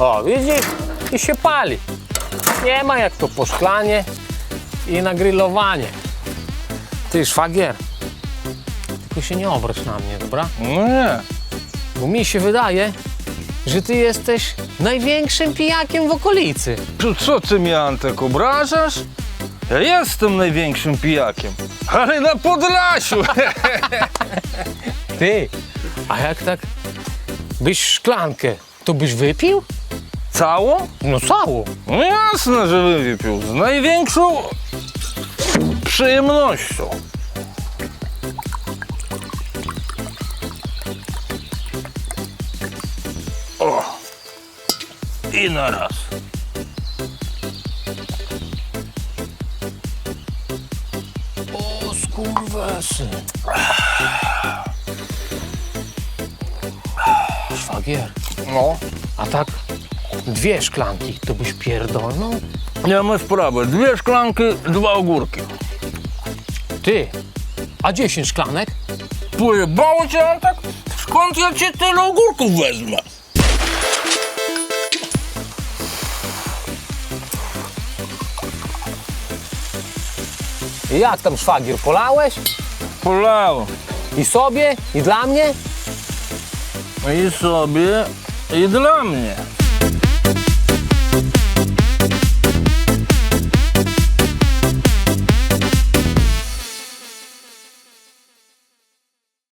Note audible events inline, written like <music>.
O, widzisz? I się pali. Nie ma jak to po szklanie i na grillowanie. Ty, szwagier, tylko się nie obrać na mnie, dobra? No nie. Bo mi się wydaje, że ty jesteś największym pijakiem w okolicy. Co- Co ty mnie, Antek, obrażasz? Ja jestem największym pijakiem, ale na Podlasiu. <laughs> Ty, a jak tak byś szklankę, to byś wypił? Całą? No całą. No jasne, że wypił. Z największą przyjemnością. O! I na raz. O, skurwesy. Szwagier, No. a tak dwie szklanki to byś pierdolnął? Nie ma sprawy. Dwie szklanki, dwa ogórki. Ty, a 10 szklanek? Pojebało cię, Antek? Skąd ja ci tyle ogórków wezmę? I jak tam szwagier, polałeś? Polałem. I sobie, i dla mnie? I sobie, i dla mnie.